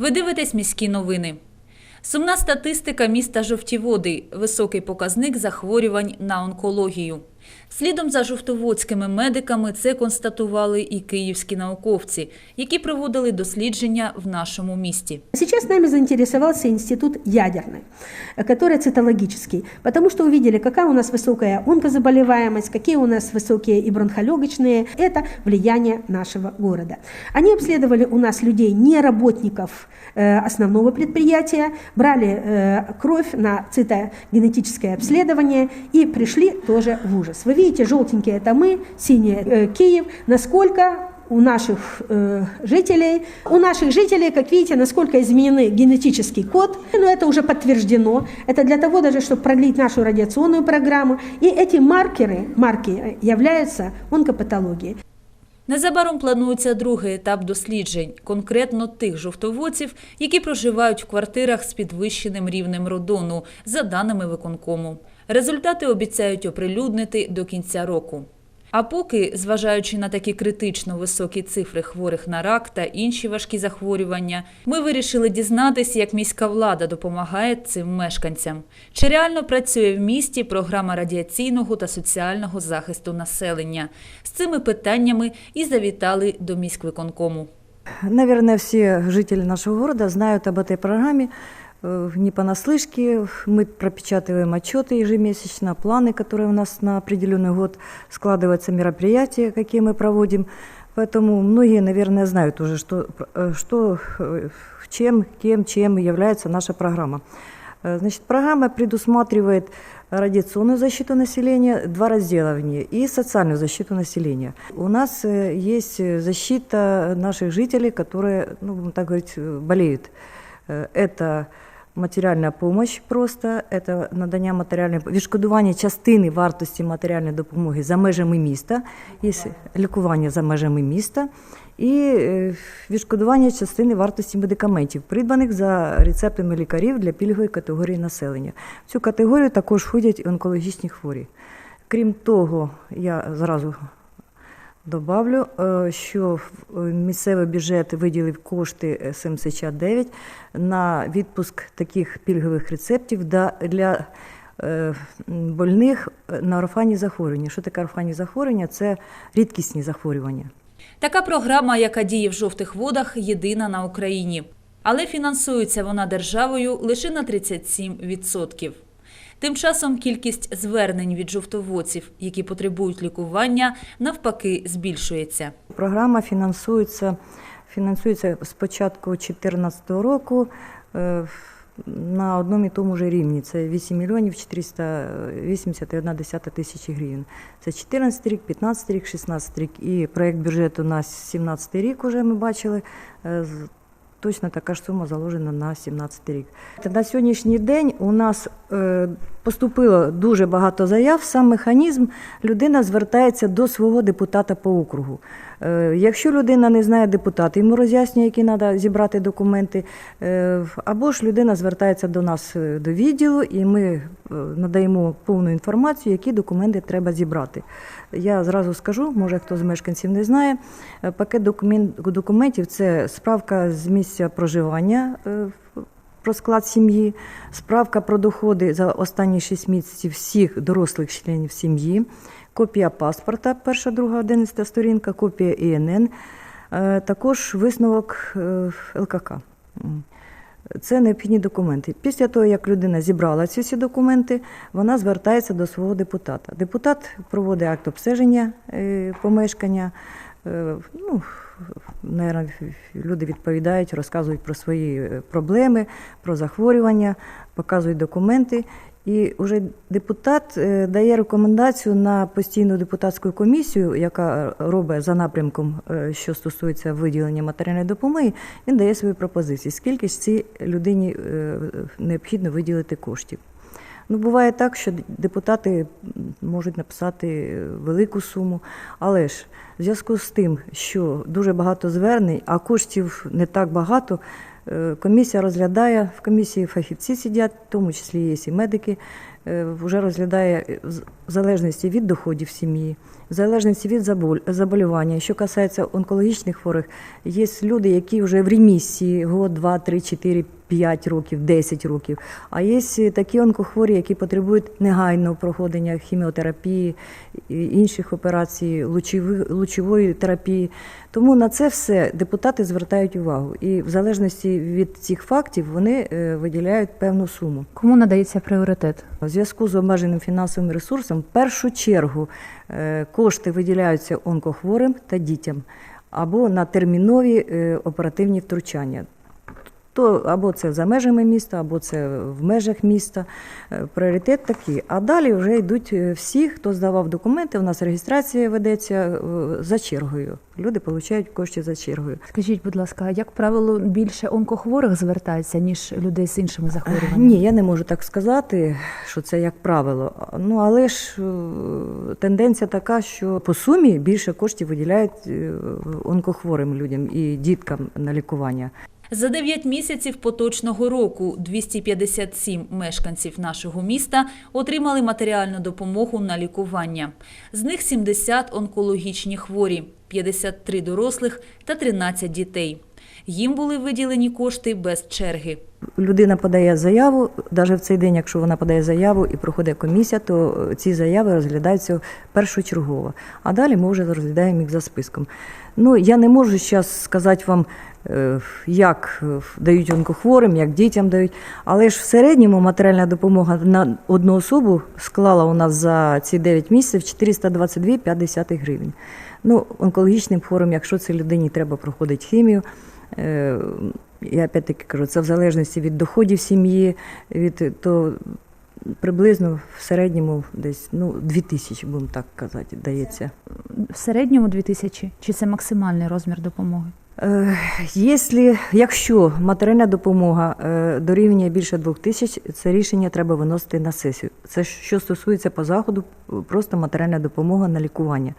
Ви дивитесь міські новини. Сумна статистика міста Жовтіводи – високий показник захворювань на онкологію. Слідом за жовтоводськими медиками це констатували і київські науковці, які проводили дослідження в нашому місті. Сейчас нами заинтересовался институт ядерный, э, который цитологический, потому что увидели, какая у нас высокая онкозаболеваемость, какие у нас высокие и бронхолегочные. Это влияние нашего города. Они обследовали у нас людей, не работников э, основного предприятия, брали э, кровь на цитогенетическое обследование и пришли тоже в ужас. Вы видите, желтенькие это мы, синие э, Киев. Насколько у наших э, жителей. У наших жителей, как видите, насколько изменены генетический код, но это уже подтверждено. Это для того даже, чтобы продлить нашу радиационную программу. И эти маркеры, марки э, являются онкопатологией. Незабаром планується другий етап досліджень, конкретно тих жовтоводців, які проживають в квартирах з підвищеним рівнем родону, за даними виконкому. Результати обіцяють оприлюднити до кінця року. А поки, зважаючи на такі критично високі цифри хворих на рак та інші важкі захворювання, ми вирішили дізнатися, як міська влада допомагає цим мешканцям. Чи реально працює в місті програма радіаційного та соціального захисту населення? З цими питаннями і завітали до міськвиконкому. Наверное, все жители нашего города знают об этой программе э, не понаслышке. Мы пропечатываем отчеты ежемесячно, планы, которые у нас на определенный год складываются, мероприятия, какие мы проводим. Поэтому многие, наверное, знают уже, что, э, что э, чем, кем, чем является наша программа. Э, Значит, программа предусматривает радиационную защиту населения, два раздела в ней, и социальную защиту населения. У нас э, есть э, защита наших жителей, которые, ну, так говорить, э, болеют. Э, Это матеріальна помощь просто, це надання матеріальної відшкодування частини вартості матеріальної допомоги за межами міста, лікування за межами міста і е, відшкодування частини вартості медикаментів, придбаних за рецептами лікарів для пільгової категорії населення. В цю категорію також входять онкологічні хворі. Крім того, я зразу Добавлю, е, що е, місцевий бюджет виділив кошти е, 79 на відпуск таких пільгових рецептів для е, больних на орфанні захворювання. Що таке орфанні захворювання? Це рідкісні захворювання. Така програма, яка діє в жовтих водах, єдина на Україні. Але фінансується вона державою лише на 37%. Тим часом кількість звернень від жовтоводців, які потребують лікування, навпаки збільшується. Програма фінансується, фінансується з початку 2014 року е, на одному і тому ж рівні. Це 8 мільйонів 481 десята тисячі гривень. Це 14 рік, 15 рік, 16 рік. І проєкт бюджету на 17 рік уже ми бачили. Точно така ж сума заложена на 17 рік. На сьогоднішній день у нас е, поступило дуже багато заяв. Сам механізм людина звертається до свого депутата по округу. Е, якщо людина не знає депутата, йому роз'яснює, які треба зібрати документи, е, або ж людина звертається до нас е, до відділу, і ми надаємо повну інформацію, які документи треба зібрати. Я зразу скажу, може хто з мешканців не знає. е, Пакет документів це справка з місця проживання. е, Про склад сім'ї, справка про доходи за останні 6 місяців всіх дорослих членів сім'ї, копія паспорта, перша, друга, одинадцята сторінка, копія ІНН, е, також висновок ЛКК. Це необхідні документи. Після того, як людина зібрала ці всі документи, вона звертається до свого депутата. Депутат проводить акт обстеження е, помешкання. Е, ну, наверное, люди відповідають, розказують про свої е, проблеми, про захворювання, показують документи. І вже депутат е, дає рекомендацію на постійну депутатську комісію, яка робить за напрямком, е, що стосується виділення матеріальної допомоги, він дає свої пропозиції, скільки ж цій людині е, необхідно виділити коштів. Ну, буває так, що депутати можуть написати велику суму, але ж в зв'язку з тим, що дуже багато звернень, а коштів не так багато, комісія розглядає, в комісії фахівці сидять, в тому числі є і медики, е, вже розглядає е, в залежності від доходів сім'ї, в залежності від заболівання. Що касається онкологічних хворих, є люди, які вже в ремісії год, два, три, чотири, п'ять років, 10 років. А є такі онкохворі, які потребують негайного проходження хіміотерапії, інших операцій, лучової, лучової терапії. Тому на це все депутати звертають увагу. І в залежності від цих фактів вони е, виділяють певну суму. Кому надається пріоритет? У зв'язку з обмеженим фінансовим ресурсом в першу чергу кошти виділяються онкохворим та дітям або на термінові е, оперативні втручання. То або це за межами міста, або це в межах міста. Е, Пріоритет такий. А далі вже йдуть е, всі, хто здавав документи. У нас реєстрація ведеться е, за чергою. Люди отримують кошти за чергою. Скажіть, будь ласка, як правило, більше онкохворих звертається, ніж людей з іншими захворюваннями? Ні, я не можу так сказати, що це як правило. Ну але ж тенденція така, що по сумі більше коштів виділяють онкохворим людям і діткам на лікування. За 9 місяців поточного року 257 мешканців нашого міста отримали матеріальну допомогу на лікування. З них 70 онкологічні хворі, 53 дорослих та 13 дітей. Їм були виділені кошти без черги. Людина подає заяву, навіть в цей день, якщо вона подає заяву і проходить комісія, то е, ці заяви розглядаються першочергово. А далі ми вже розглядаємо їх за списком. Ну, я не можу зараз сказати вам, е, як е, дають онкохворим, як дітям дають. Але ж в середньому матеріальна допомога на одну особу склала у нас за ці 9 місяців 422,5 гривень. Ну, онкологічним хворим, якщо це людині треба проходити хімію, я опять-таки кажу, це в залежності від доходів сім'ї, від то приблизно в середньому десь ну, 2 тисячі, будемо так казати, дається. В середньому 2000? Чи це максимальний розмір допомоги? Е, Якщо, якщо матеріальна допомога е, дорівнює більше двох тисяч, це рішення треба виносити на сесію. Це що стосується по заходу, просто матеріальна допомога на лікування.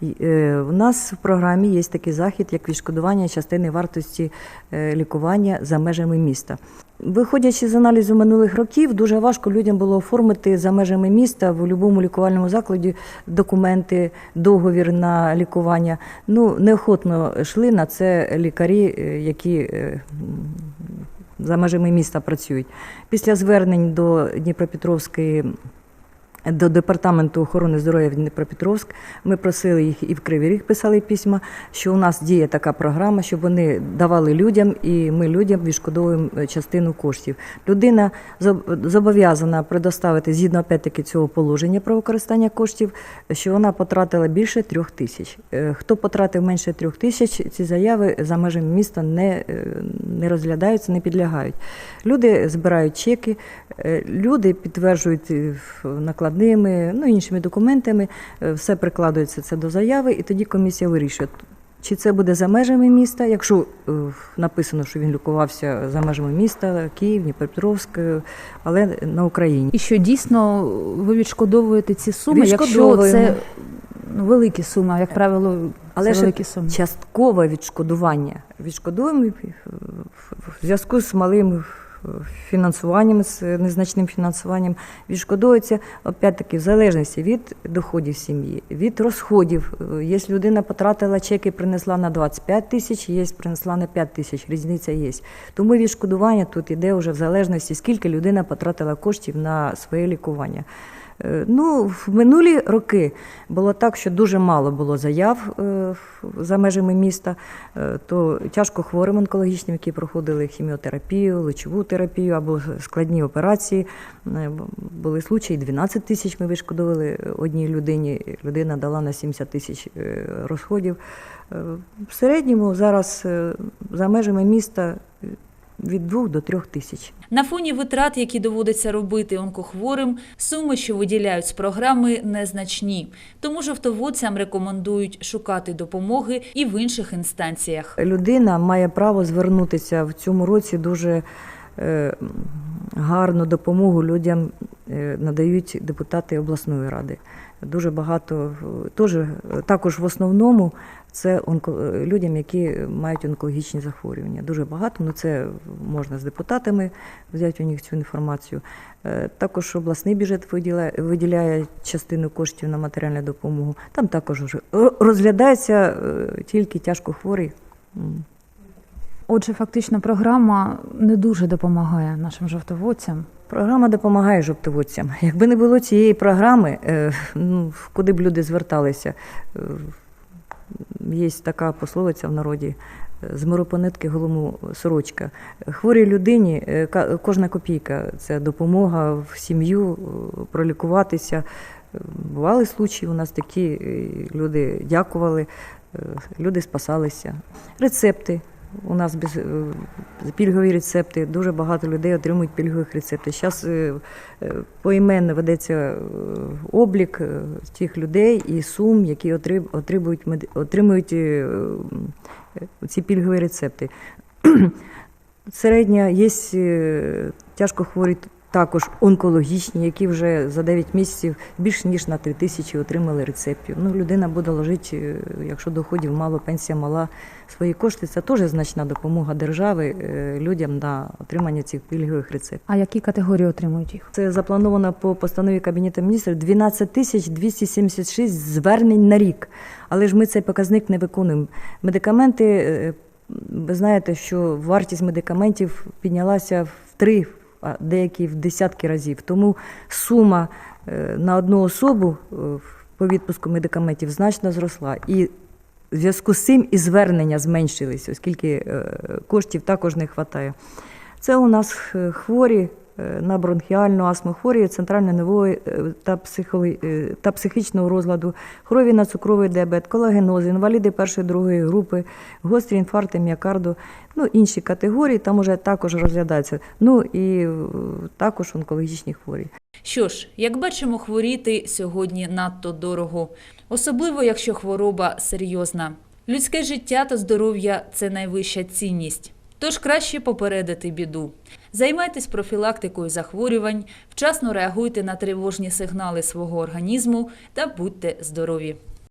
І, е, У нас в програмі є такий захід, як відшкодування частини вартості е, лікування за межами міста. Виходячи з аналізу минулих років, дуже важко людям було оформити за межами міста в будь-якому лікувальному закладі документи, договір на лікування. Ну, неохотно йшли на це лікарі, е, які за межами міста працюють. Після звернень до Дніпропетровської. До департаменту охорони здоров'я в Дніпропетровськ ми просили їх і в Кривий Ріг писали письма, що у нас діє така програма, щоб вони давали людям, і ми людям відшкодовуємо е, частину коштів. Людина зобов'язана предоставити згідно опять-таки цього положення про використання коштів, що вона потратила більше трьох тисяч. Е, Хто потратив менше трьох тисяч, ці заяви за межами міста не, е, не розглядаються, не підлягають. Люди збирають чеки, люди підтверджують в- накладними, ну іншими документами, е, все прикладується це до заяви, і тоді комісія вирішує. Чи це буде за межами міста, якщо е, написано, що він лікувався за межами міста, Київ, Дніпропетровськ, е, але на Україні. І що дійсно ви відшкодовуєте ці суми, якщо це ну, великі суми, як правило, Але це великі суми. часткове відшкодування. Відшкодуємо е, в зв'язку з малим фінансуванням, з незначним фінансуванням, відшкодується опять-таки в залежності від доходів сім'ї, від розходів. Е, Є людина потратила чеки, принесла на 25 тисяч, є принесла на 5 тисяч, різниця є. Тому відшкодування тут іде вже в залежності, скільки людина потратила коштів на своє лікування. Е, Ну, в минулі роки було так, що дуже мало було заяв е, за межами міста, Е, то тяжко хворим онкологічним, які проходили хіміотерапію, лучову терапію або складні операції. Були случаї 12 тисяч ми вишкодовили одній людині. Людина дала на 70 тисяч розходів. В середньому зараз за межами міста від 2 до 3 тисяч. На фоні витрат, які доводиться робити онкохворим, суми, що виділяють з програми, незначні. Тому жовтоводцям рекомендують шукати допомоги і в інших інстанціях. Людина має право звернутися в цьому році дуже е, гарну допомогу людям надають депутати обласної ради. Дуже багато е, теж, е, також в основному це онко, е, людям, які мають онкологічні захворювання. Дуже багато, ну це можна з депутатами взяти у них цю інформацію. Е, Також обласний бюджет виділяє, виділяє частину коштів на матеріальну допомогу. Там також розглядається е, тільки тяжко хворий. Отже, фактично програма не дуже допомагає нашим жовтоводцям. Програма допомагає жовтоводцям. Якби не було цієї програми, е, ну, куди б люди зверталися? Е, Є така пословиця в народі. З миру по нитки голому сорочка. Хворій людині е, кожна копійка це допомога в сім'ю, пролікуватися. Бували случаї, у нас такі люди дякували, люди спасалися. Рецепти. У нас без, е, пільгові рецепти. Дуже багато людей отримують пільгових рецептів. Зараз поіменно ведеться е, облік е, тих людей і сум, які отримують, отримують е, е, ці пільгові рецепти. Середня є е, тяжко хворі також онкологічні, які вже за 9 місяців більше ніж на 3 тисячі отримали рецептів. Ну, людина буде ложити, е, якщо доходів мало, пенсія мала свої кошти. Це теж значна допомога держави е, людям на отримання цих пільгових рецептів. А які категорії отримують їх? Це заплановано по постанові Кабінету міністрів 12 тисяч 276 звернень на рік. Але ж ми цей показник не виконуємо. Медикаменти, е, ви знаєте, що вартість медикаментів піднялася в три, а деякі в десятки разів. Тому сума е, на одну особу е, по відпуску медикаментів значно зросла. І в зв'язку з цим і звернення зменшились, оскільки е, коштів також не вистачає. Це у нас хворі на бронхіальну астму, хворі центрально-нервової е, та, психоли- е, та психічного розладу, хворі на цукровий діабет, колагеноз, інваліди першої другої групи, гострі інфаркти міокарду, ну інші категорії там уже також розглядаються. Ну і е, також онкологічні хворі. Що ж, як бачимо, хворіти сьогодні надто дорого, особливо якщо хвороба серйозна. Людське життя та здоров'я це найвища цінність. Тож краще попередити біду. Займайтесь профілактикою захворювань, вчасно реагуйте на тривожні сигнали свого організму та будьте здорові.